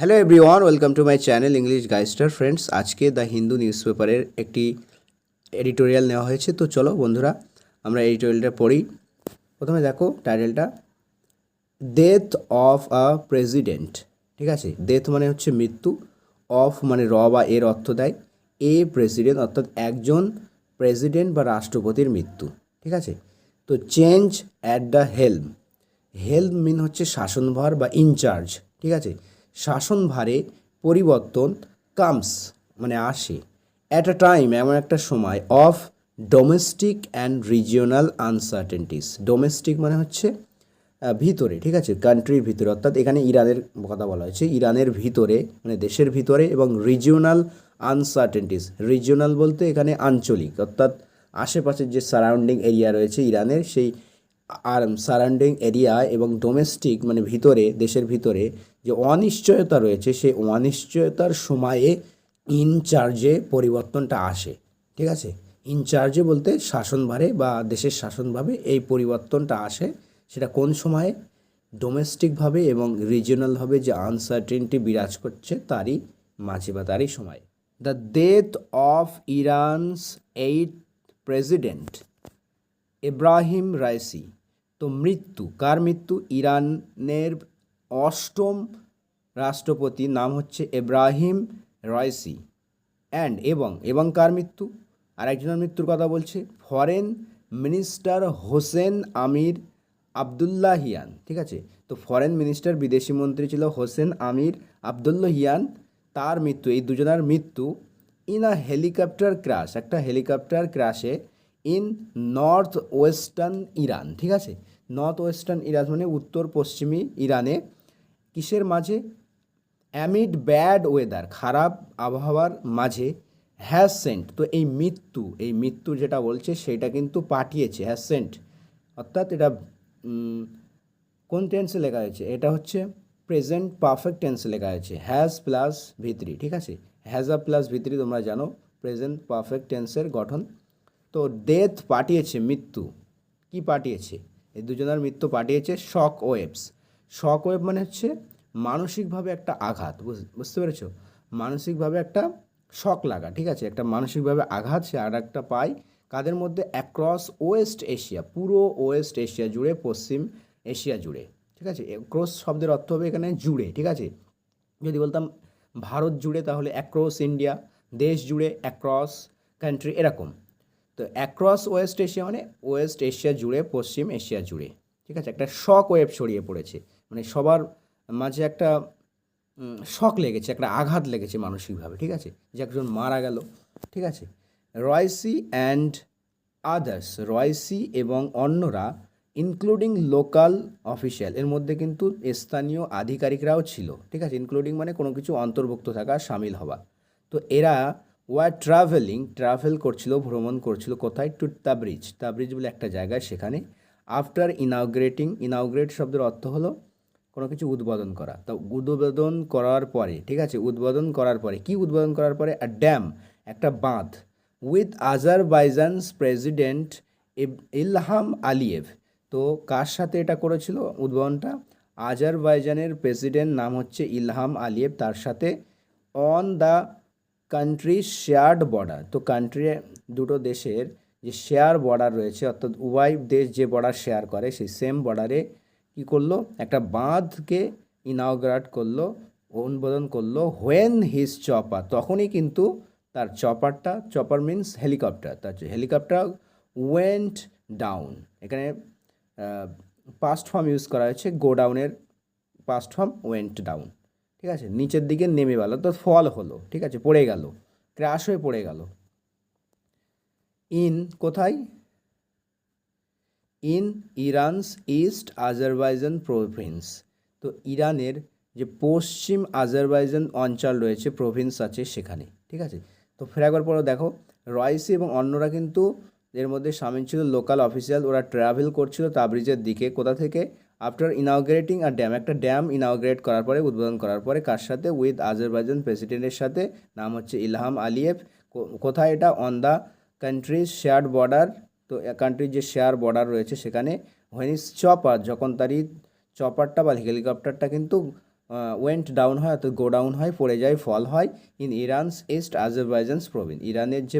Hello everyone welcome to my channel English গাইস্টার friends আজকে the Hindu news পেপারের একটি editorial নেওয়া হয়েছে। তো চলো বন্ধুরা, আমরা এডিটোরিয়ালটা পড়ি। প্রথমে দেখো টাইটেলটা ডেথ অফ আ প্রেসিডেন্ট ঠিক আছে? ডেথ মানে হচ্ছে মৃত্যু অফ মানে র বা এর অর্থ দেয়। এ প্রেসিডেন্ট অর্থাৎ একজন প্রেসিডেন্ট বা রাষ্ট্রপতির মৃত্যু। ঠিক আছে? তো change at the helm helm mean হচ্ছে শাসনভার বা ইনচার্জ ঠিক আছে? শাসনভারে পরিবর্তন কামস মানে আসে। অ্যাট আ টাইম এমন একটা সময় of domestic and regional uncertainties domestic মানে হচ্ছে ভিতরে, ঠিক আছে? কান্ট্রির ভিতরে, অর্থাৎ এখানে ইরানের কথা বলা হয়েছে। ইরানের ভিতরে মানে দেশের ভিতরে এবং রিজিওনাল আনসার্টেনটিস রিজিওনাল বলতে এখানে আঞ্চলিক, অর্থাৎ আশেপাশের যে সারাউন্ডিং এরিয়া রয়েছে ইরানের, সেই আর সারাউন্ডিং এরিয়া এবং ডোমেস্টিক মানে ভিতরে, দেশের ভিতরে যে অনিশ্চয়তা রয়েছে, সেই অনিশ্চয়তার সময়ে ইনচার্জে পরিবর্তনটা আসে। ঠিক আছে? ইনচার্জে বলতে শাসনভারে বা দেশের শাসনভাবে এই পরিবর্তনটা আসে। সেটা কোন সময়ে? ডোমেস্টিকভাবে এবং রিজিওনালভাবে যে আনসার্টেনটি বিরাজ করছে তারই মাঝে বা তারই সময়। The death of Iran's eight president Ebrahim Raisi তো মৃত্যু, কার মৃত্যু? ইরানের অষ্টম রাষ্ট্রপতি নাম হচ্ছে এব্রাহিম রয়সি অ্যান্ড এবং এবং কার মৃত্যু? আর একজনের মৃত্যুর কথা বলছে, foreign minister Hossein Amir Abdollahian, ঠিক আছে? তো ফরেন মিনিস্টার, বিদেশি মন্ত্রী ছিল হোসেন আমির আবদুল্লাহিয়ান, তার মৃত্যু, এই দুজনের মৃত্যু ইন আ হেলিকপ্টার ক্র্যাশ একটা হেলিকপ্টার ক্র্যাশে ইন নর্থ ওয়েস্টার্ন ইরান ঠিক আছে? নর্থ ওয়েস্টার্ন ইরান মানে উত্তর পশ্চিমী ইরানে কিসের মাঝে? অ্যামিড ব্যাড ওয়েদার, খারাপ আবহাওয়ার মাঝে হ্যাজ সেন্ট তো এই মৃত্যু এই মৃত্যু যেটা বলছে সেটা কিন্তু পাঠিয়েছে হ্যাজ সেন্ট অর্থাৎ এটা কোন টেন্সে লেখা হয়েছে? এটা হচ্ছে প্রেজেন্ট পারফেক্ট টেন্সে লেখা হয়েছে, হ্যাজ প্লাস ভিত্রি, ঠিক আছে? হ্যাজ আ প্লাস ভিত্রি তোমরা জানো, প্রেজেন্ট পারফেক্ট টেন্সের গঠন। তো ডেথ পাঠিয়েছে, মৃত্যু, কি পাঠিয়েছে? এই দুজনের মৃত্যু পাঠিয়েছে, শক ওয়েভস। শক ওয়েভ মানে হচ্ছে মানসিকভাবে একটা আঘাত, বুঝ- বুঝতে পেরেছ? মানসিকভাবে একটা শক লাগা, ঠিক আছে? একটা মানসিকভাবে আঘাত সে আর একটা পায় কাদের মধ্যে? অ্যাক্রস ওয়েস্ট এশিয়া পুরো ওয়েস্ট এশিয়া জুড়ে, পশ্চিম এশিয়া জুড়ে, ঠিক আছে? ক্রস শব্দের অর্থ হবে এখানে জুড়ে, ঠিক আছে? যদি বলতাম ভারত জুড়ে তাহলে অ্যাক্রস ইন্ডিয়া দেশ জুড়ে অ্যাক্রস কান্ট্রি এরকম। তো অ্যাক্রস ওয়েস্ট এশিয়া মানে ওয়েস্ট এশিয়া জুড়ে, পশ্চিম এশিয়া জুড়ে, ঠিক আছে? একটা শক ওয়েভ ছড়িয়ে পড়েছে। মানে সবার মাঝে একটা শখ লেগেছে, একটা আঘাত লেগেছে মানসিকভাবে, ঠিক আছে? যে একজন মারা গেল, ঠিক আছে? রয়সি অ্যান্ড আদার্স, রয়সি এবং অন্যরা, ইনক্লুডিং লোকাল অফিসিয়াল এর মধ্যে কিন্তু স্থানীয় আধিকারিকরাও ছিল, ঠিক আছে? ইনক্লুডিং মানে কোনো কিছু অন্তর্ভুক্ত থাকা, সামিল হওয়া। তো এরা ওয়ার ট্রাভেলিং ট্রাভেল করছিল, ভ্রমণ করছিল কোথায়? টু তাবরিজ তাবরিজ বলে একটা জায়গায়, সেখানে। আফটার ইনাউগ্রেটিং ইনাউগ্রেট শব্দের অর্থ হলো কোনো কিছু উদ্বোধন করা। তো উদ্বোধন করার পরে, ঠিক আছে? উদ্বোধন করার পরে, কি উদ্বোধন করার পরে? আ ড্যাম একটা বাঁধ। With Azerbaijan's president Ilham Aliyev তো কার সাথে এটা করেছিল উদ্বোধনটা? আজারবাইজানের প্রেসিডেন্ট নাম হচ্ছে ইলহাম আলিয়েভ তার সাথে on the country shared border তো কান্ট্রি দুটো দেশের যে শেয়ার বর্ডার রয়েছে, অর্থাৎ উভয় দেশ যে বর্ডার শেয়ার করে, সেই সেম বর্ডারে কি করল? একটা বাঁধকে ইনাউগ্রেট করল অনুমোদন করল হোয়েন হিজ চপার তখনই কিন্তু তার চপারটা চপার মিন্স হেলিকপ্টার তার হেলিকপ্টার ওয়েন্ট ডাউন এখানে পাস্ট ফর্ম ইউজ করা হয়েছে গো ডাউনের পাস্ট ফর্ম ওয়েন্ট ডাউন ঠিক আছে? নিচের দিকে নেমে গেল, তো ফল হলো, ঠিক আছে? পড়ে গেল ক্র্যাশ হয়ে পড়ে গেল। ইন কোথায়? In Iran's East Azerbaijan province. তো ইরানের যে পশ্চিম আজারবাইজান অঞ্চল রয়েছে, প্রভিন্স আছে সেখানে, ঠিক আছে? তো ফেরাবার পরে দেখো। রয়সি এবং অন্যরা কিন্তু এর মধ্যে সামিল ছিল, লোকাল অফিসিয়াল, ওরা ট্রাভেল করছিল তাবরিজের দিকে। কোথা থেকে? আফটার ইনাউগ্রেটিং আর ড্যাম একটা ড্যাম ইনাউগ্রেট করার পরে, উদ্বোধন করার পরে, কার সাথে? উইথ আজারবাইজান প্রেসিডেন্টের সাথে। নাম হচ্ছে ইলহাম আলিয়েভ। কো- কোথায় এটা? On the country's shared border তো কান্ট্রির যে শেয়ার বর্ডার রয়েছে সেখানে হোয়েন ইস চপার যখন তারই চপারটা বা হেলিকপ্টারটা কিন্তু ওয়েন্ট ডাউন হয় অর্থাৎ গো ডাউন হয়, পড়ে যায় ফল হয় in Iran's East Azerbaijan's province ইরানের যে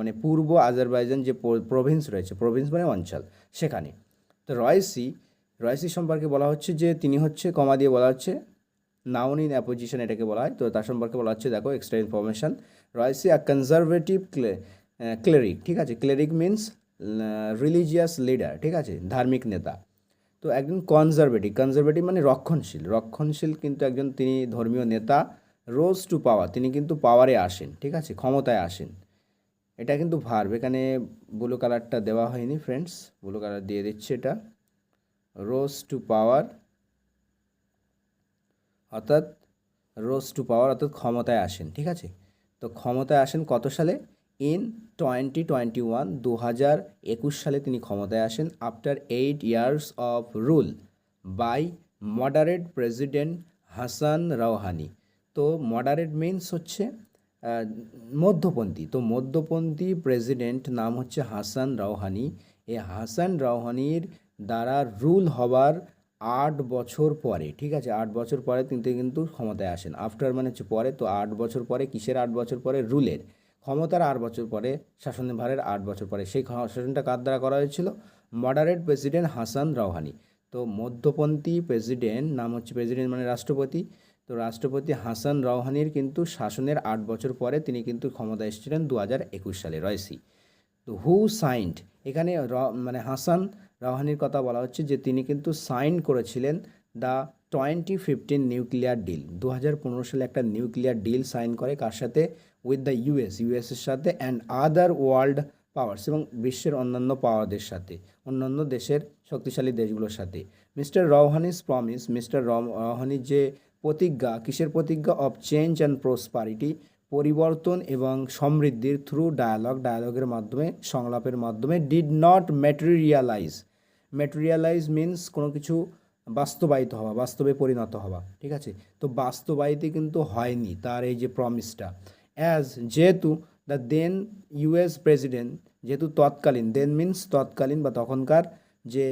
মানে পূর্ব আজারবাইজান যে প্রভিন্স রয়েছে প্রভিন্স মানে অঞ্চল সেখানে। তো রয়সি রয়সি সম্পর্কে বলা হচ্ছে যে তিনি হচ্ছে কমা দিয়ে বলা হচ্ছে নাউন ইন অ্যাপোজিশন এটাকে বলা হয়। তো তার সম্পর্কে বলা হচ্ছে, দেখো extra information Raisi a conservative clay cleric ঠিক আছে? ক্লেরিক মিন্স রিলিজিয়াস লিডার ঠিক আছে? ধার্মিক নেতা। তো একজন কনজারভেটিভ কনজারভেটিভ মানে রক্ষণশীল। রক্ষণশীল কিন্তু একজন তিনি ধর্মীয় নেতা রোজ টু পাওয়ার তিনি কিন্তু পাওয়ারে আসেন, ঠিক আছে? ক্ষমতায় আসেন। এটা কিন্তু ভার্ব এখানে ব্লু কালারটা দেওয়া হয়নি ফ্রেন্ডস ব্লু কালার দিয়ে দিচ্ছে এটা। রোজ টু পাওয়ার অর্থাৎ রোজ টু পাওয়ার অর্থাৎ ক্ষমতায় আসেন, ঠিক আছে? তো ক্ষমতায় আসেন কত সালে? ইন টোয়েন্টি টোয়েন্টি ওয়ান দু হাজার একুশ সালে তিনি ক্ষমতায় আসেন after eight years of rule by moderate president Hassan Rouhani. তো মডারেট মিনস হচ্ছে মধ্যপন্থী। তো মধ্যপন্থী প্রেসিডেন্ট নাম হচ্ছে হাসান রাওহানি। এই হাসান রাওহানির দ্বারা রুল হবার আট বছর পরে, ঠিক আছে, আট বছর পরে তিনি কিন্তু ক্ষমতায় আসেন। আফটার মানে হচ্ছে পরে, তো আট বছর পরে, কিসের আট বছর পরে? রুলের। ক্ষমতার আট বছর পরে শাসনের ভারের আট বছর পরে সেই শাসনটা কার দ্বারা করা হয়েছিল? মডারেট প্রেসিডেন্ট হাসান রাওহানি তো মধ্যপন্থী প্রেসিডেন্ট নাম হচ্ছে প্রেসিডেন্ট মানে রাষ্ট্রপতি। তো রাষ্ট্রপতি হাসান রাওহানির কিন্তু শাসনের আট বছর পরে তিনি কিন্তু ক্ষমতা এসেছিলেন দু হাজার একুশ সালে রয়সি তো হু সাইন্ড এখানে র- মানে হাসান রাওহানির কথা বলা হচ্ছে যে তিনি কিন্তু সাইন করেছিলেন the twenty fifteen nuclear deal দু হাজার পনেরো সালে একটা নিউক্লিয়ার ডিল সাইন করে, কার সাথে? উইথ দ্য ইউএস ইউএসের সাথে অ্যান্ড আদার ওয়ার্ল্ড পাওয়ার্স এবং বিশ্বের অন্যান্য পাওয়ারদের সাথে, অন্যান্য দেশের শক্তিশালী দেশগুলোর সাথে। মিস্টার রওহানিস প্রমিস মিস্টার রওহানির যে প্রতিজ্ঞা, কিসের প্রতিজ্ঞা? অফ চেঞ্জ অ্যান্ড প্রসপারিটি পরিবর্তন এবং সমৃদ্ধির থ্রু ডায়ালগ ডায়ালগের মাধ্যমে, সংলাপের মাধ্যমে did not materialise materialise means কোনো কিছু বাস্তবায়িত হওয়া, বাস্তবে পরিণত হওয়া, ঠিক আছে? তো বাস্তবায়িত কিন্তু হয়নি, তার এই যে প্রমিসটা অ্যাজ যেহেতু দ্য দেন ইউএস প্রেসিডেন্ট যেহেতু তৎকালীন দেন মিন্স তৎকালীন বা তখনকার যে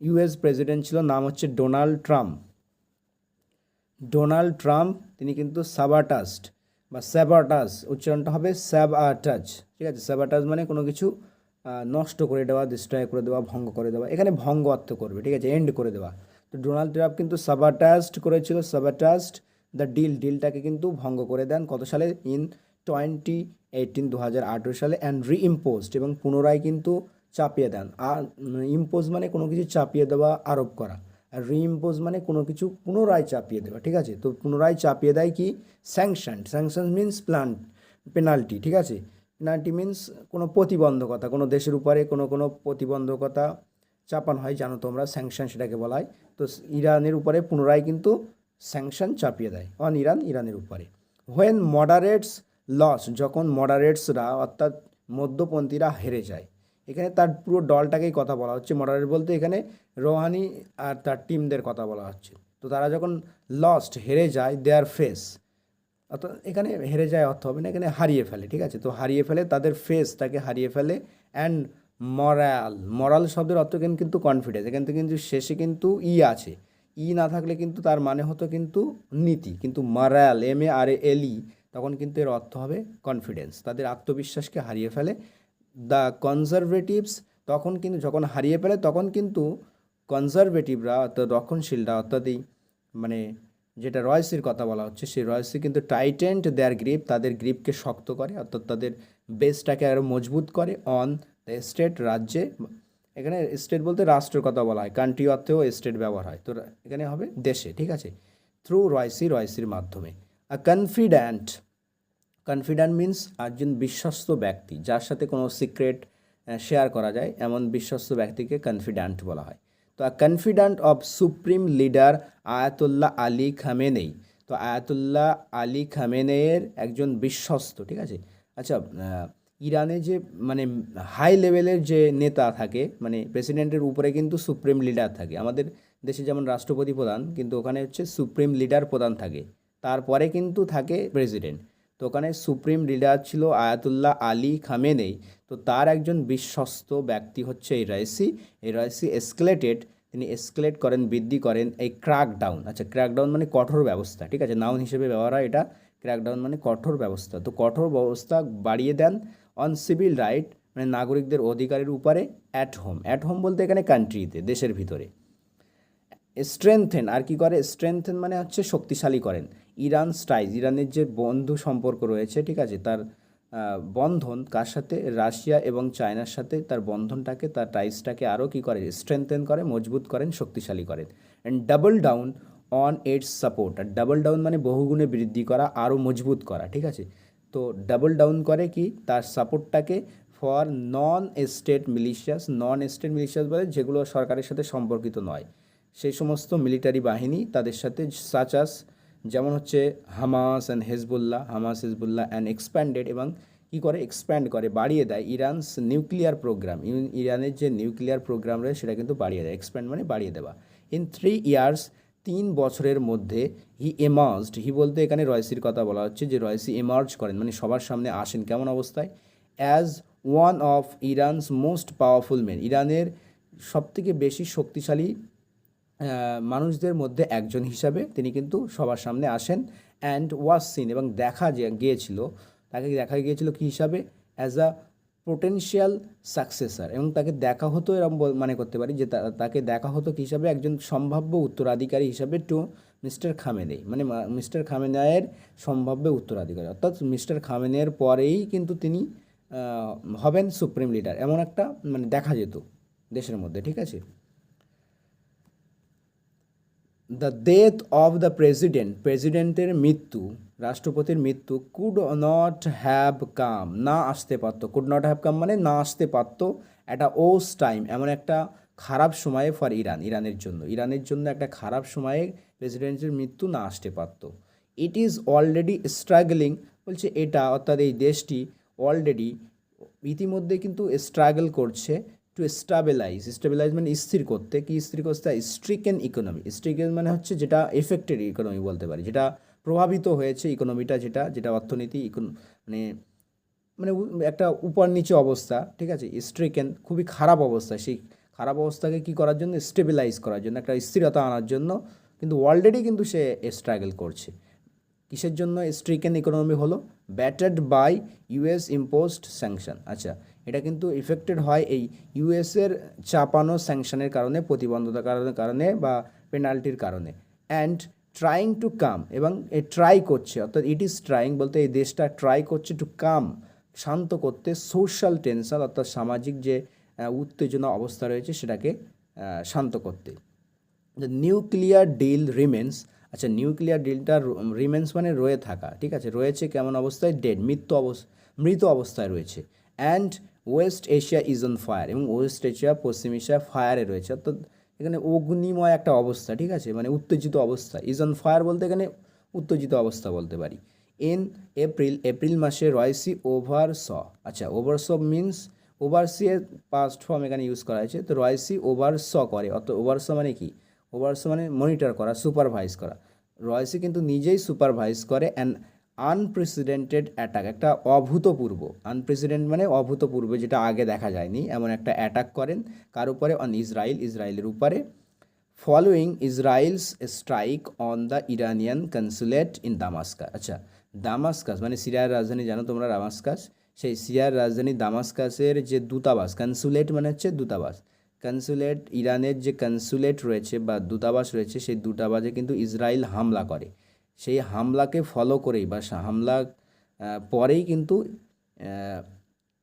ইউএস প্রেসিডেন্ট ছিল, নাম হচ্ছে ডোনাল্ড ট্রাম্প ডোনাল্ড ট্রাম্প তিনি কিন্তু সাবাটাস্ট বা স্যাবাটাস উচ্চারণটা হবে স্যাবাটাচ ঠিক আছে? স্যাবাটাস মানে কোনো কিছু নষ্ট করে দেওয়া ডিস্ট্রয় করে দেওয়া, ভঙ্গ করে দেওয়া, এখানে ভঙ্গ অর্থ করবে, ঠিক আছে? এন্ড করে দেওয়া। তো ডোনাল্ড ট্রাম্প কিন্তু সাবাটাস্ট করেছিল সাবাটাস্ট দ্য ডিল, ডিলটাকে কিন্তু ভঙ্গ করে দেন কত সালে? ইন টোয়েন্টি এইটিন দু হাজার আঠেরো সালে অ্যান্ড রিইম্পোজড এবং পুনরায় কিন্তু চাপিয়ে দেন। আর ইম্পোজ মানে কোনো কিছু চাপিয়ে দেওয়া, আরোপ করা। আর রিইম্পোজ মানে কোনো কিছু পুনরায় চাপিয়ে দেওয়া, ঠিক আছে? তো পুনরায় চাপিয়ে দেয় কি? Sanction sanction means plan penalty ঠিক আছে? পেনাল্টি মিন্স কোনো প্রতিবন্ধকতা, কোনো দেশের উপরে কোনো কোনো প্রতিবন্ধকতা চাপানো হয়, জানো তোমরা স্যাংশন সেটাকে বলা হয়। তো ইরানের উপরে পুনরায় কিন্তু স্যাংশন চাপিয়ে দেয়। অন ইরান, ইরানের উপরে। হোয়েন মডারেটস লস যখন মডারেটসরা অর্থাৎ মধ্যপন্থীরা হেরে যায়, এখানে তার পুরো দলটাকেই কথা বলা হচ্ছে। মডারেট বলতে এখানে রোহানি আর তার টিমদের কথা বলা হচ্ছে। তো তারা যখন লস্ট হেরে যায় দেয়ার ফেস অর্থাৎ এখানে হেরে যায় অর্থ হবে না, এখানে হারিয়ে ফেলে, ঠিক আছে? তো হারিয়ে ফেলে, তাদের ফেসটাকে হারিয়ে ফেলে অ্যান্ড মরাল মরাল শব্দের অর্থ কিন্তু কনফিডেন্স এখান থেকে কিন্তু শেষে কিন্তু ই আছে। ই না থাকলে কিন্তু তার মানে হতো কিন্তু নীতি, কিন্তু মরাল এম এ আর এল ই তখন কিন্তু এর অর্থ হবে কনফিডেন্স তাদের আত্মবিশ্বাসকে হারিয়ে ফেলে। দ্য কনজারভেটিভস তখন কিন্তু, যখন হারিয়ে ফেলে, তখন কিন্তু কনজারভেটিভরা অর্থাৎ রক্ষণশীলরা, অর্থাৎ এই মানে যেটা রয়সির কথা বলা হচ্ছে, সেই রয়সি কিন্তু টাইটেন্ড দেয়ার গ্রিপ তাদের গ্রিপকে শক্ত করে, অর্থাৎ তাদের বেসটাকে আরও মজবুত করে অন দ্য স্টেট রাজ্যে এখানে স্টেট বলতে রাষ্ট্রের কথা বলা হয় কান্ট্রি অর্থেও স্টেট ব্যবহার হয়। তো এখানে হবে দেশে, ঠিক আছে? থ্রু রয়সি রয়সির মাধ্যমে। আ কনফিডেন্ট কনফিডেন্ট মিন্স একজন বিশ্বস্ত ব্যক্তি, যার সাথে কোনো সিক্রেট শেয়ার করা যায়, এমন বিশ্বস্ত ব্যক্তিকে কনফিডেন্ট বলা হয়। তো a confident of supreme leader Ayatollah Ali Khamenei তো আয়াতুল্লাহ আলী খামেনের একজন বিশ্বস্ত, ঠিক আছে? আচ্ছা ইরানে যে মানে হাই লেভেলের যে নেতা থাকে মানে প্রেসিডেন্টের উপরে কিন্তু সুপ্রিম লিডার থাকে। আমাদের দেশে যেমন রাষ্ট্রপতি প্রধান, কিন্তু ওখানে হচ্ছে সুপ্রিম লিডার প্রধান থাকে। তারপরে কিন্তু থাকে প্রেসিডেন্ট তো ওখানে সুপ্রিম লিডার ছিল আয়াতুল্লাহ আলী খামেনেই তো তার একজন বিশ্বস্ত ব্যক্তি হচ্ছে এই রয়েসি এই রয়েসি এসকেলেটেড তিনি এসকেলেট করেন, বৃদ্ধি করেন এই ক্র্যাকডাউন আচ্ছা ক্র্যাকডাউন মানে কঠোর ব্যবস্থা, ঠিক আছে? নাউন হিসেবে ব্যবহার হয় এটা। ক্র্যাকডাউন মানে কঠোর ব্যবস্থা। তো কঠোর ব্যবস্থা বাড়িয়ে দেন অন সিভিল রাইট মানে নাগরিকদের অধিকারের উপরে অ্যাট হোম অ্যাট হোম বলতে এখানে কান্ট্রিতে দেশের ভিতরে। স্ট্রেংথেন আর কি করে? স্ট্রেংথেন মানে হচ্ছে শক্তিশালী করেন। ইরান স্টাইজ ইরানের যে বন্ধু সম্পর্ক রয়েছে, ঠিক আছে, তার বন্ধন কার সাথে? রাশিয়া এবং চায়নার সাথে তার বন্ধনটাকে, তার টাইসটাকে আরও কী করে? স্ট্রেংথেন করে, মজবুত করেন, শক্তিশালী করেন। And double down on its support R double down মানে বহুগুণে বৃদ্ধি করা আরও মজবুত করা, ঠিক আছে? তো ডাবল ডাউন করে কি? তার সাপোর্টটাকে for non state militias non state militias বলে যেগুলো সরকারের সাথে সম্পর্কিত নয়। সেই সমস্ত মিলিটারি বাহিনী তাদের সাথে সাচাস যেমন হচ্ছে Hamas and Hezbollah Hamas Hezbollah and expanded এবং কী করে? এক্সপ্যান্ড করে, বাড়িয়ে দেয়। ইরানস নিউক্লিয়ার প্রোগ্রাম ইরানের যে নিউক্লিয়ার প্রোগ্রাম রয়েছে সেটা কিন্তু বাড়িয়ে দেয়। এক্সপ্যান্ড মানে বাড়িয়ে দেওয়া। ইন থ্রি ইয়ার্স তিন বছরের মধ্যে হি এমার্জড হি বলতে এখানে রয়সির কথা বলা হচ্ছে যে রয়সি এমার্জ করেন মানে সবার সামনে আসেন কেমন অবস্থায়? As one of Iran's most powerful men ইরানের সবথেকে বেশি শক্তিশালী মানুষদের মধ্যে একজন হিসাবে তিনি কিন্তু সবার সামনে আসেন অ্যান্ড ওয়াজ সিন এবং দেখা যে গিয়েছিল, তাকে দেখা গিয়েছিল কী হিসাবে? অ্যাজ আ পোটেনশিয়াল সাকসেসার এবং তাকে দেখা হতো এরকম মানে করতে পারি যে তাকে দেখা হতো কী হিসাবে একজন সম্ভাব্য উত্তরাধিকারী হিসাবে টু মিস্টার খামেনেই। মানে মিস্টার খামেনায়ের সম্ভাব্য উত্তরাধিকারী। অর্থাৎ মিস্টার খামেনের পরেই কিন্তু তিনি হবেন সুপ্রিম লিডার এমন একটা মানে দেখা যেত দেশের মধ্যে, ঠিক আছে? The death of the president প্রেসিডেন্টের মৃত্যু, রাষ্ট্রপতির মৃত্যু কুড নট হ্যাভ কাম না আসতে পারতো। কুড নট হ্যাভ কাম মানে না আসতে পারতো একটা ওস টাইম এমন একটা খারাপ সময়ে ফর ইরান, ইরানের জন্য। ইরানের জন্য একটা খারাপ সময়ে প্রেসিডেন্টের মৃত্যু না আসতে পারতো। ইট ইজ অলরেডি স্ট্রাগলিং বলছে এটা অর্থাৎ এই দেশটি অলরেডি ইতিমধ্যে কিন্তু স্ট্রাগল করছে। টু স্টাবিলাইজ স্টেবিলাইজ মানে স্থির করতে, কি স্থির করতে? স্ট্রিকেন ইকোনমি স্ট্রিকেন মানে হচ্ছে যেটা এফেক্টেড ইকোনমি বলতে পারি, যেটা প্রভাবিত হয়েছে ইকোনমিটা যেটা যেটা অর্থনীতি ইকোন- মানে মানে একটা উপর নিচে অবস্থা, ঠিক আছে? স্ট্রিকেন খুবই খারাপ অবস্থা, সেই খারাপ অবস্থাকে কি করার জন্য? স্টেবিলাইজ করার জন্য, একটা স্থিরতা আনার জন্য কিন্তু অলরেডি কিন্তু সে স্ট্রাগল করছে। কিসের জন্য? স্ট্রিকেন ইকোনমি হলো battered by US imposed sanction আচ্ছা এটা কিন্তু ইফেক্টেড হয় এই ইউএসের চাপানো স্যাংশনের কারণে প্রতিবন্ধতার কারণে কারণে বা পেনাল্টির কারণে। অ্যান্ড ট্রাইং টু কাম এবং এ ট্রাই করছে, অর্থাৎ ইট ইজ ট্রাইং বলতে এই দেশটা ট্রাই করছে টু কাম শান্ত করতে সোশ্যাল টেনশন অর্থাৎ সামাজিক যে উত্তেজনা অবস্থা রয়েছে সেটাকে শান্ত করতে। নিউক্লিয়ার ডিল রিমেন্স আচ্ছা নিউক্লিয়ার ডিলটা রিমেন্স মানে রয়ে থাকা, ঠিক আছে? রয়েছে কেমন অবস্থায়? ডেড মৃত্যু অবস্থা মৃত অবস্থায় রয়েছে। And West Asia is on fire এবং ওয়েস্ট এশিয়া পশ্চিম এশিয়া ফায়ারে রয়েছে। অর্থাৎ এখানে অগ্নিময় একটা অবস্থা, ঠিক আছে? মানে উত্তেজিত অবস্থা। ইজ অন ফায়ার বলতে এখানে উত্তেজিত অবস্থা বলতে পারি। ইন এপ্রিল এপ্রিল মাসে রয়সি ওভার স আচ্ছা ওভার স মিনস ওভারসি এর পাস্ট ফর্ম এখানে ইউজ করা হয়েছে। তো রয়সি ওভার স করে। অর্থাৎ ওভার স মানে কি? ওভার স মানে মনিটর করা সুপারভাইজ করা। রয়সি কিন্তু নিজেই সুপারভাইজ করে অ্যান্ড আনপ্রেসিডেন্টেড অ্যাটাক একটা অভূতপূর্ব আনপ্রেসিডেন্ট মানে অভূতপূর্ব, যেটা আগে দেখা যায়নি, এমন একটা অ্যাটাক করেন, কার উপরে? অন ইসরায়েল ইসরায়েলের উপরে। Following Israel's strike on the Iranian consulate in Damascus আচ্ছা দামাস্কাস মানে সিরিয়ার রাজধানী, জানো তোমরা দামাস্কাস সেই সিরিয়ার রাজধানী দামাস্কাসের যে দূতাবাস কনসুলেট মানে হচ্ছে দূতাবাস। কনসুলেট ইরানের যে কনসুলেট রয়েছে বা দূতাবাস রয়েছে, সেই দূতাবাসে কিন্তু ইসরায়েল হামলা করে। সেই হামলাকে ফলো করেই বা হামলা পরেই কিন্তু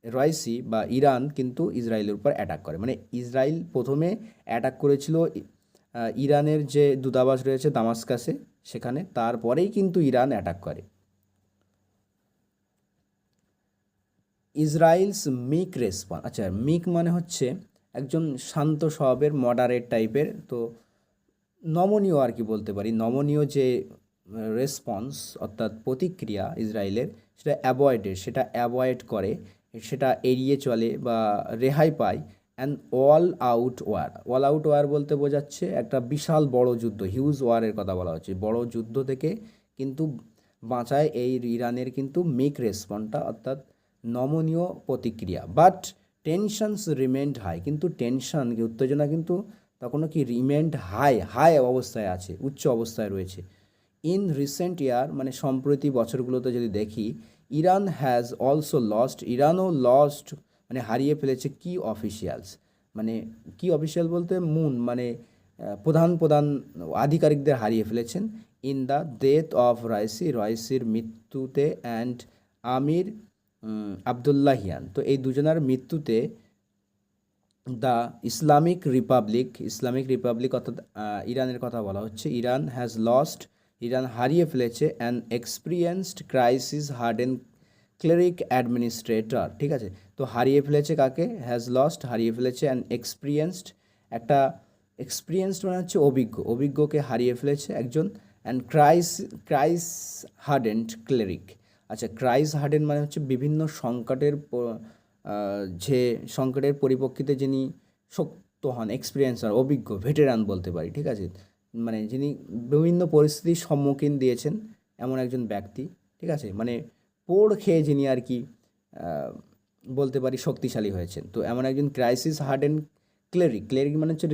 রয়সি বা ইরান কিন্তু ইসরায়েলের উপর অ্যাটাক করে। মানে ইসরায়েল প্রথমে অ্যাটাক করেছিল ইরানের যে দূতাবাস রয়েছে দামাস্কাসে, সেখানে। তারপরেই কিন্তু ইরান অ্যাটাক করে। ইসরায়েলস মিক রেসপন্স আচ্ছা মিক মানে হচ্ছে একজন শান্ত স্বভাবের মডারেট টাইপের তো নমনীয় আর কি বলতে পারি। নমনীয় যে রেসপন্স অর্থাৎ প্রতিক্রিয়া ইসরায়েলের, সেটা অ্যাভয়েডের সেটা অ্যাভয়েড করে, সেটা এড়িয়ে চলে বা রেহাই পায় and all out war all out war বলতে বোঝাচ্ছে একটা বিশাল বড় যুদ্ধ হিউজ ওয়ারের কথা বলা হচ্ছে। বড় যুদ্ধ থেকে কিন্তু বাঁচায় এই ইরানের কিন্তু মিক রেসপন্সটা অর্থাৎ নমনীয় প্রতিক্রিয়া। বাট টেনশনস রিমেন্ড হাই কিন্তু টেনশন উত্তেজনা কিন্তু তখনও কি রিমেন্ড হাই হাই অবস্থায় আছে, উচ্চ অবস্থায় রয়েছে। ইন রিসেন্ট ইয়ার মানে সম্প্রতি বছরগুলোতে যদি দেখি, ইরান হ্যাজ অলসো লস্ট ইরানও লস্ট মানে হারিয়ে ফেলেছে কি অফিসিয়ালস মানে কি অফিসিয়াল বলতে মুন মানে প্রধান প্রধান আধিকারিকদের হারিয়ে ফেলেছেন in the death of Raisi রাইসির মৃত্যুতে অ্যান্ড আমির আবদুল্লাহিয়ান তো এই দুজনার মৃত্যুতে the Islamic Republic Islamic Republic অর্থাৎ ইরানের কথা বলা হচ্ছে, ইরান হ্যাজ লস্ট ইরান হারিয়ে ফেলেছে an experienced crisis harden cleric administrator ঠিক আছে? তো হারিয়ে ফেলেছে কাকে? হ্যাজ লস্ট হারিয়ে ফেলেছে অ্যান এক্সপিরিয়েন্সড একটা এক্সপিরিয়েন্সড মানে হচ্ছে অভিজ্ঞ। অভিজ্ঞকে হারিয়ে ফেলেছে একজন অ্যান্ড ক্রাইস ক্রাইস হার্ডেন্ড ক্লেরিক আচ্ছা ক্রাইস হার্ডেন মানে হচ্ছে বিভিন্ন সংকটের যে সংকটের পরিপ্রেক্ষিতে যিনি শক্ত হন এক্সপিরিয়েন্স আর অভিজ্ঞ ভেটেরান বলতে পারি, ঠিক আছে? মানে যিনি বিভিন্ন পরিস্থিতির সম্মুখীন দিয়েছেন এমন একজন ব্যক্তি, ঠিক আছে? মানে পোড় খেয়ে যিনি আর কি বলতে পারি শক্তিশালী হয়েছেন। তো এমন একজন crisis hard and cleric cleric মানে হচ্ছে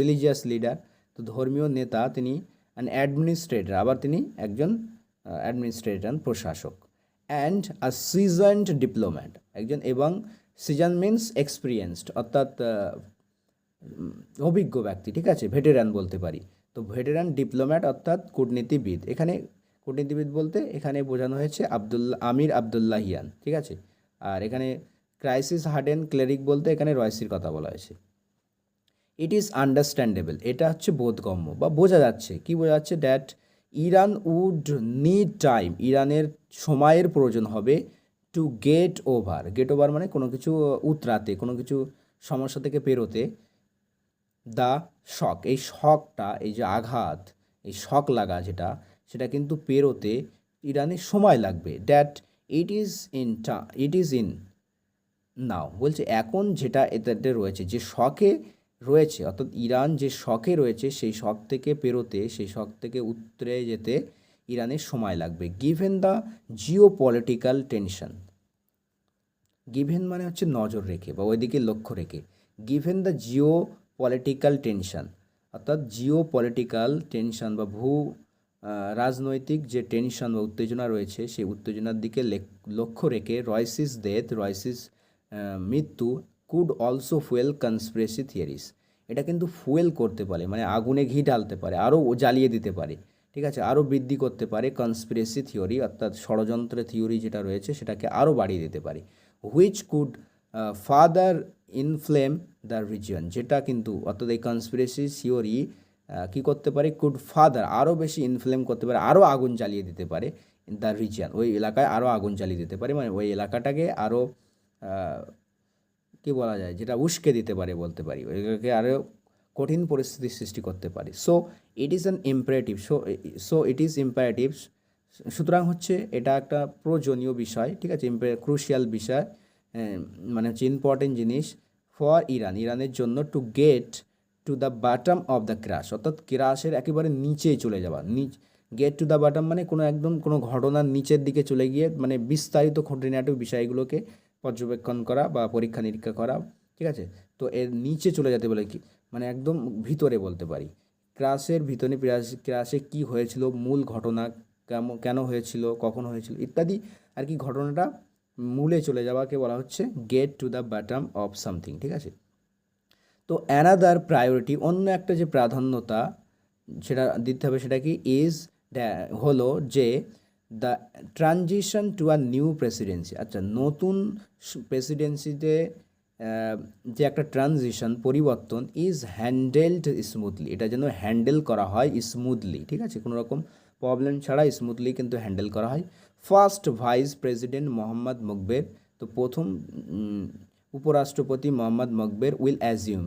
রিলিজিয়াস লিডার তো ধর্মীয় নেতা, তিনি অ্যান অ্যাডমিনিস্ট্রেটর আবার তিনি একজন অ্যাডমিনিস্ট্রেটর প্রশাসক। অ্যান্ড আ সিজন্ড ডিপ্লোম্যাট একজন এবং সিজন মিন্স এক্সপিরিয়েন্সড অর্থাৎ অভিজ্ঞ ব্যক্তি, ঠিক আছে? ভেটেরান বলতে পারি। তো ভেটেরান ডিপ্লোম্যাট অর্থাৎ কূটনীতিবিদ। এখানে কূটনীতিবিদ বলতে এখানে বোঝানো হয়েছে আবদুল্লা আমির আবদুল্লাহিয়ান, ঠিক আছে? আর এখানে ক্রাইসিস হার্ডেন ক্লেরিক বলতে এখানে রয়সির কথা বলা হয়েছে। ইট ইজ আন্ডারস্ট্যান্ডেবল এটা হচ্ছে বোধগম্য বা বোঝা যাচ্ছে। কি বোঝা যাচ্ছে? That Iran would need time ইরানের সময়ের প্রয়োজন হবে to get over get over মানে কোনো কিছু উতরাতে, কোনো কিছু সমস্যা থেকে পেরোতে। দ্য শক, এই শকটা, এই যে আঘাত, এই শক লাগা যেটা, সেটা কিন্তু পেরোতে ইরানের সময় লাগবে। That it is in it is in now বলছে এখন যেটা এটাতে রয়েছে, যে শখে রয়েছে, অর্থাৎ ইরান যে শখে রয়েছে, সেই শখ থেকে পেরোতে, সেই শখ থেকে উতরে যেতে ইরানের সময় লাগবে। Given the geopolitical tension given মানে হচ্ছে নজর রেখে বা ওইদিকে লক্ষ্য রেখে। Given the geopolitical tension অর্থাৎ জিও পলিটিক্যাল টেনশন বা ভূ রাজনৈতিক যে টেনশন বা উত্তেজনা রয়েছে, সেই উত্তেজনার দিকে লেক- লক্ষ্য রেখে রয়সিস ডেথ রয়সিস মৃত্যু could also fuel conspiracy theories এটা কিন্তু ফুয়েল করতে পারে মানে আগুনে ঘি ঢালতে পারে আরও জ্বালিয়ে দিতে পারে, ঠিক আছে? আরও বৃদ্ধি করতে পারে কনস্পিরেসি থিওরি অর্থাৎ ষড়যন্ত্রের থিওরি যেটা রয়েছে, সেটাকে আরও বাড়িয়ে দিতে পারে which could further inflame the region, যেটা কিন্তু অর্থাৎ এই কনস্পিরেসি থিওরি কী করতে পারে? কুড ফাদার আরও বেশি ইনফ্লেম করতে পারে আরও আগুন জ্বালিয়ে দিতে পারে দ্য রিজিয়ন ওই এলাকায় আরও আগুন জ্বালিয়ে দিতে পারে মানে ওই এলাকাটাকে আরও কি বলা যায়, যেটা উস্কে দিতে পারে বলতে পারি ওই ওইটাকে আরও কঠিন পরিস্থিতির সৃষ্টি করতে পারে। So it is an imperative so so it is imperative সুতরাং হচ্ছে এটা একটা প্রয়োজনীয় বিষয়, ঠিক আছে? ক্রুশিয়াল বিষয়। মানে হচ্ছে ইম্পর্টেন্ট জিনিস ফর ইরান ইরানের জন্য to get to the bottom of the crash অর্থাৎ ক্রাশের একেবারে নিচে চলে যাওয়া। নিচ গেট টু দ্য বাটাম মানে কোনো একদম কোনো ঘটনার নিচের দিকে চলে গিয়ে মানে বিস্তারিত খুঁটিনাটি বিষয়গুলোকে পর্যবেক্ষণ করা বা পরীক্ষা নিরীক্ষা করা, ঠিক আছে? তো এর নিচে চলে যেতে বলে কি? মানে একদম ভিতরে বলতে পারি। ক্রাশের ভিতরে ক্রাশে কি হয়েছিল, মূল ঘটনা কেমন কেন হয়েছিল, কখন হয়েছিল ইত্যাদি আর কি ঘটনাটা মূলে চলে যাওয়াকে বলা হচ্ছে get to the bottom of something ঠিক আছে? তো অ্যানাদার প্রায়োরিটি অন্য একটা যে প্রাধান্যতা সেটা দিতে হবে সেটা কি? ইজ হলো যে the transition to a new presidency আচ্ছা নতুন প্রেসিডেন্সিতে যে একটা ট্রানজিশন পরিবর্তন ইজ হ্যান্ডেলড স্মুথলি এটা যেন হ্যান্ডেল করা হয় স্মুথলি ঠিক আছে? কোনো রকম প্রবলেম ছাড়া স্মুথলি কিন্তু হ্যান্ডেল করা হয়। First vice president Mohammad Mokhber, তো প্রথম উপরাষ্ট্রপতি Mohammad Mokhber will assume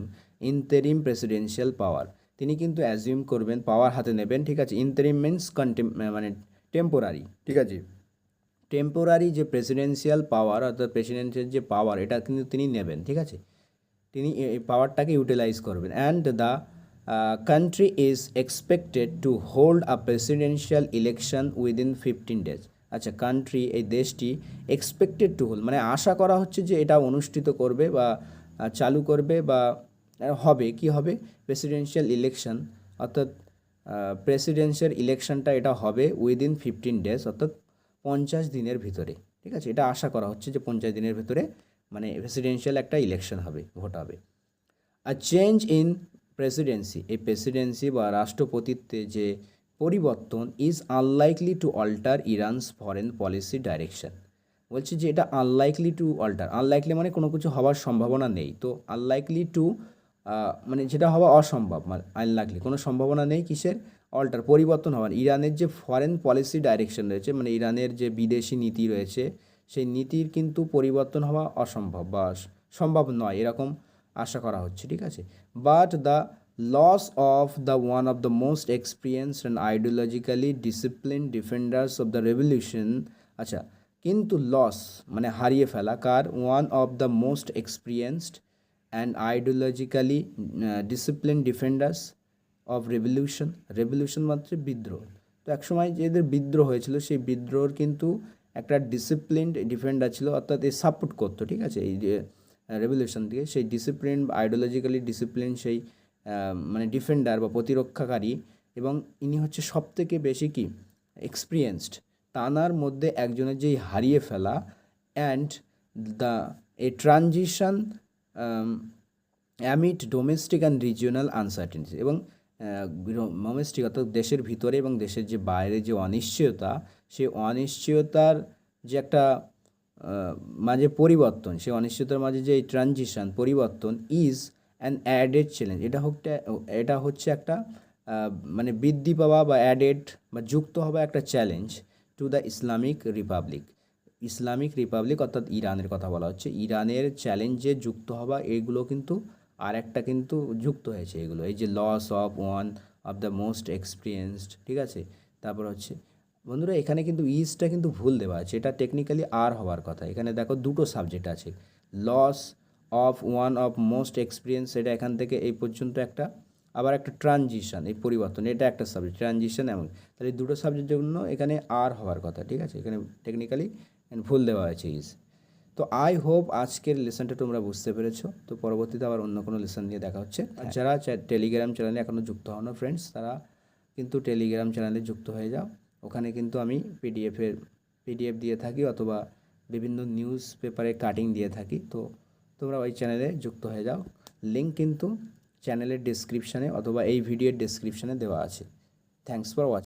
interim presidential power. তিনি কিন্তু অ্যাজিউম করবেন, পাওয়ার হাতে নেবেন, ঠিক আছে? ইন্টারিম মিন্স কন্টেম মানে টেম্পোরারি ঠিক আছে? টেম্পোরারি যে প্রেসিডেন্সিয়াল পাওয়ার, অর্থাৎ প্রেসিডেন্সিয়াল যে পাওয়ার, এটা কিন্তু তিনি নেবেন, ঠিক আছে? তিনি এই পাওয়ারটাকে ইউটিলাইজ করবেন। And the country is expected to hold a presidential election within fifteen days আচ্ছা কান্ট্রি এই দেশটি এক্সপেক্টেড টু হোল্ড মানে আশা করা হচ্ছে যে এটা অনুষ্ঠিত করবে বা চালু করবে বা হবে, কি হবে? প্রেসিডেন্সিয়াল ইলেকশন অর্থাৎ প্রেসিডেন্সিয়াল ইলেকশনটা এটা হবে উইদিন ফিফটিন ডেজ অর্থাৎ পঞ্চাশ দিনের ভিতরে, ঠিক আছে? এটা আশা করা হচ্ছে যে পঞ্চাশ দিনের ভিতরে মানে প্রেসিডেন্সিয়াল একটা ইলেকশন হবে ভোট হবে। আর চেঞ্জ ইন প্রেসিডেন্সি এই প্রেসিডেন্সি বা রাষ্ট্রপতিত্বে যে পরিবর্তন is unlikely to alter Iran's foreign policy direction বলছে যে এটা আনলাইকলি টু অল্টার আনলাইকলি মানে কোনো কিছু হওয়ার সম্ভাবনা নেই। তো আনলাইকলি টু মানে যেটা হওয়া অসম্ভব মানে আনলাইকলি কোনো সম্ভাবনা নেই কিসের? অল্টার পরিবর্তন হওয়ার। ইরানের যে ফরেন পলিসি ডাইরেকশন রয়েছে মানে ইরানের যে বিদেশি নীতি রয়েছে, সেই নীতির কিন্তু পরিবর্তন হওয়া অসম্ভব বা সম্ভব নয়, এরকম আশা করা হচ্ছে, ঠিক আছে? But the loss of the one of the most experienced and ideologically discipline defenders of the revolution আচ্ছা কিন্তু লস মানে হারিয়ে ফেলা কার? One of the most experienced and ideologically discipline defenders of revolution revolution মাত্র বিদ্রোহ। তো একসময় যে এদের বিদ্রোহ হয়েছিল, সেই বিদ্রোহর কিন্তু একটা ডিসিপ্লিনড ডিফেন্ডার ছিল, অর্থাৎ এ সাপোর্ট করতো, ঠিক আছে? এই যে রেভলিউশন থেকে সেই ডিসিপ্লিন আইডিওলজিক্যালি ডিসিপ্লিন সেই মানে ডিফেন্ডার বা প্রতিরক্ষাকারী এবং ইনি হচ্ছে সব থেকে বেশি কি? এক্সপিরিয়েন্সড তানার মধ্যে একজনের যেই হারিয়ে ফেলা and the a transition amid domestic and regional uncertainty এবং ডোমেস্টিক অর্থাৎ দেশের ভিতরে এবং দেশের যে বাইরে যে অনিশ্চয়তা, সেই অনিশ্চয়তার যে একটা মাঝে পরিবর্তন, সেই অনিশ্চয়তার মাঝে যে এই ট্রানজিশন পরিবর্তন ইজ অ্যান অ্যাডেড চ্যালেঞ্জ এটা হচ্ছে এটা হচ্ছে একটা মানে বৃদ্ধি পাওয়া বা অ্যাডেড বা যুক্ত হওয়া একটা challenge to the Islamic republic Islamic republic অর্থাৎ ইরানের কথা বলা হচ্ছে। ইরানের চ্যালেঞ্জে যুক্ত হওয়া, এগুলো কিন্তু আর একটা কিন্তু যুক্ত হয়েছে এগুলো। এই যে loss of one of the most experienced ঠিক আছে? তারপর হচ্ছে, বন্ধুরা, এখানে কিন্তু ইজটা কিন্তু ভুল দেওয়া আছে। এটা টেকনিক্যালি আর হওয়ার কথা। এখানে দেখো দুটো সাবজেক্ট আছে। Loss of one of most experience এটা এখান থেকে এই পর্যন্ত একটা আবার একটা ট্রানজিশন এই পরিবর্তন এটা একটা সাবজেক্ট ট্রানজিশন এমন। তাহলে এই দুটো সাবজেক্টের জন্য এখানে আর হওয়ার কথা ঠিক আছে? এখানে টেকনিক্যালি ভুল দেওয়া হয়েছে ইজ তো আই হোপ আজকের লেসনটা তোমরা বুঝতে পেরেছ। তো পরবর্তীতে আবার অন্য কোনো লেসন নিয়ে দেখা হচ্ছে। আর যারা টেলিগ্রাম চ্যানেলে এখনও যুক্ত হও না ফ্রেন্ডস তারা কিন্তু টেলিগ্রাম চ্যানেলে যুক্ত হয়ে যাও। ওখানে কিন্তু আমি পিডিএফের পিডিএফ দিয়ে থাকি অথবা বিভিন্ন নিউজ পেপারে কাটিং দিয়ে থাকি। তো তোমরা ওই চ্যানেলে যুক্ত হয়ে যাও। লিঙ্ক কিন্তু চ্যানেলের ডিসক্রিপশানে অথবা এই ভিডিওর ডিসক্রিপশানে দেওয়া আছে। Thanks for watching